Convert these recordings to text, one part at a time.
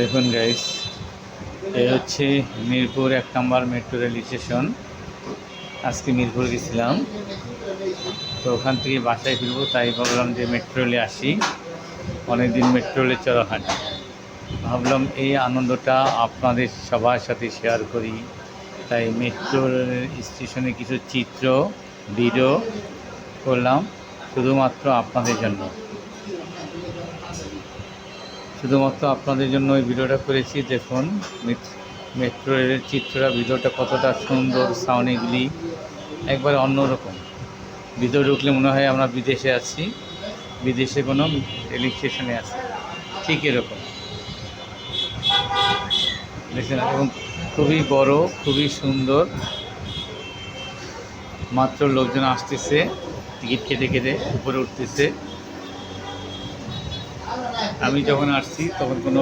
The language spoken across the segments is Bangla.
দেখুন গাইস এই হচ্ছে মিরপুর এক নম্বর মেট্রো রেল স্টেশন আজকে মিরপুর গেছিলাম। তো ওখান থেকে বাসায় ফিরবো, তাই ভাবলাম যে মেট্রো রেলে আসি। অনেকদিন মেট্রো রেলে চড়া হয় ভাবলাম এই আনন্দটা আপনাদের সবার সাথে শেয়ার করি। তাই মেট্রো স্টেশনে কিছু চিত্র ভিডিও করলাম, শুধুমাত্র আপনাদের জন্য। শুধুমাত্র আপনাদের জন্য ওই ভিডিওটা করেছি, দেখুন মেট্রো রেলের চিত্রটা, ভিডিওটা কতটা সুন্দর সাউন্ডগুলি একবারে অন্যরকম। ভিতরে ঢুকলে মনে হয় আমরা বিদেশে আছি, বিদেশে কোনো রেল স্টেশনে আছি, ঠিক এরকম। দেখছেন, এবং খুবই বড়, খুবই সুন্দর, মাত্র লোকজন আসতেছে, টিকিট কেটে কেটে উপরে উঠতেছে। আমি যখন আসছি, তখন কোনো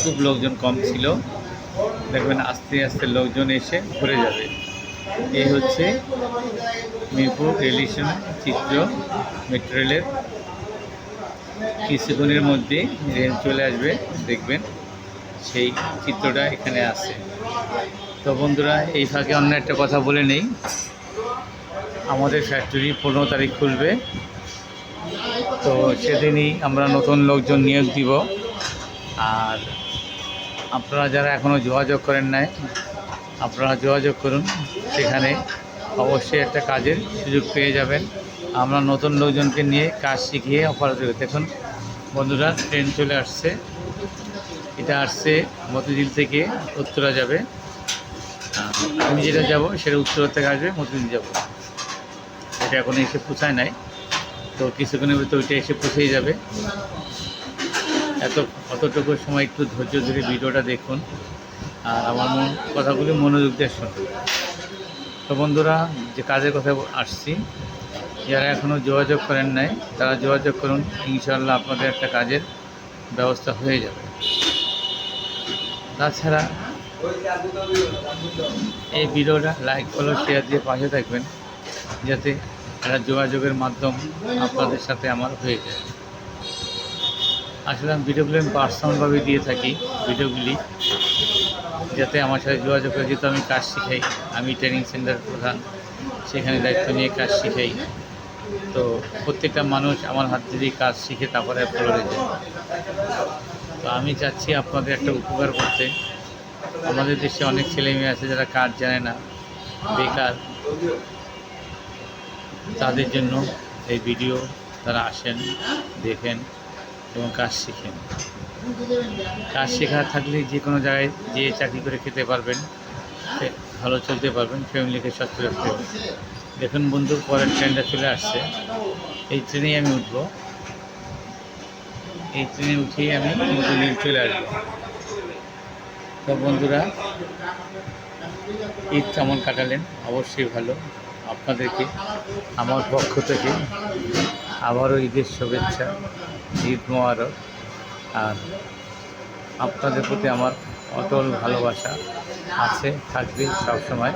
খুব লোকজন কম ছিল। দেখবেন আস্তে আস্তে লোকজন এসে ভরে যাবে। এই হচ্ছে মিরপুর রেল স্টেশনের চিত্র মেট্রো রেলের। কিছুক্ষণের মধ্যে রেল চলে আসবে, দেখবেন সেই চিত্রটা এখানে আছে। তো বন্ধুরা, এই ফাঁকে অন্য একটা কথা বলে নেই। আমাদের ফ্যাক্টরি পনেরো তারিখ খুলবে। তো সেদিনই আমরা নতুন লোকজন নিয়োগ দিব। আর আপনারা যারা এখনও যোগাযোগ করেন নাই, আপনারা যোগাযোগ করুন। সেখানে অবশ্যই একটা কাজের সুযোগ পেয়ে যাবেন। আমরা নতুন লোকজনকে নিয়ে কাজ শিখিয়ে অপারেটর দেখুন, বন্ধুরা, ট্রেন চলে আসছে। এটা আসছে মতিঝিল থেকে উত্তরা যাবে। আমি যেটা যাব সেটা উত্তরা থেকে আসবে, মতিঝিল যাব। এটা এখন এসে পৌঁছায় নাই। তো কিছুক্ষণের ভিতরে ওইটা এসে পৌঁছেই যাবে। এত অতটুকু সময় একটু ধৈর্য ধরে ভিডিওটা দেখুন। আর আমার মন কথাগুলি মনোযোগ দিয়ে শুনুন। তো বন্ধুরা, যে কাজের কথা আসছি, যারা এখনও যোগাযোগ করেন নাই, তারা যোগাযোগ করুন ইনশাল্লাহ আপনাদের একটা কাজের ব্যবস্থা হয়ে যাবে। তাছাড়া এই ভিডিওটা লাইক ফলো শেয়ার দিয়ে পাশে থাকবেন, যাতে একটা যোগাযোগের মাধ্যম আপনাদের সাথে আমার হয়ে যায়। আসলে আমি ভিডিওগুলো আমি পার্সোনালভাবে দিয়ে থাকি ভিডিওগুলি যাতে আমার সাথে যোগাযোগ করে। যেহেতু আমি কাজ শিখাই, আমি ট্রেনিং সেন্টার প্রধান, সেখানে দায়িত্ব নিয়ে কাজ শিখাই। তো প্রত্যেকটা মানুষ আমার হাত দিয়েই কাজ শিখে, তারপরে ফ্লোরে যায়। তো আমি চাচ্ছি আপনাদের একটা উপকার করতে। আমাদের দেশে অনেক ছেলে মেয়ে আছে যারা কাজ জানে না, বেকার। তাদের জন্য এই ভিডিও তারা আসেন, দেখেন এবং কাজ শিখেন। কাজ শেখা থাকলে যে কোনো জায়গায় যে চাকরি করে খেতে পারবেন ভালো চলতে পারবেন, ফ্যামিলিকে সচ্ছল রাখতে পারবেন। দেখুন বন্ধুর পরের ট্রেনটা চলে আসছে। এই ট্রেনেই আমি উঠবো। এই ট্রেনে উঠেই আমি নতুন চলে আসব। তো বন্ধুরা, ঈদ কেমন কাটালেন? অবশ্যই ভালো। আপনাদেরকে, আমার পক্ষ থেকে আবারও ঈদের শুভেচ্ছা, ঈদ মোবারক। আর আপনাদের প্রতি আমার অটল ভালোবাসা আছে, থাকবে সবসময়।